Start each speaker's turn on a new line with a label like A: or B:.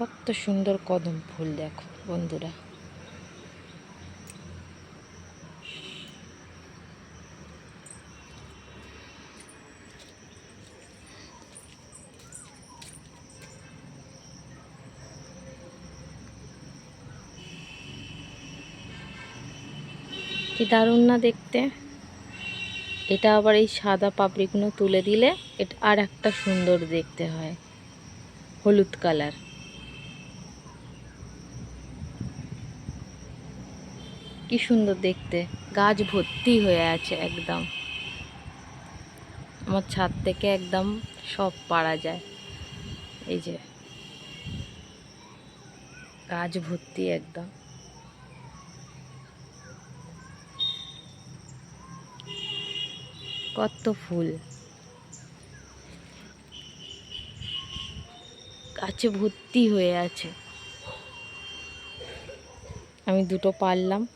A: কত সুন্দর কদম ফুল দেখো, বন্ধুরা। কি দারুণ না দেখতে? এটা আবার এই সাদা পাপড়িগুলো তুলে দিলে এটা আর একটা সুন্দর দেখতে হয়, হলুদ কালার। কি সুন্দর দেখতে। গাছ ভর্তি হয়ে আছে একদম। আমার ছাদ থেকে একদম সব পারা যায়। এই যে। গাছ ভর্তি একদম। কত ফুল। গাছে ভর্তি হয়ে আছে। আমি দুটো পারলাম।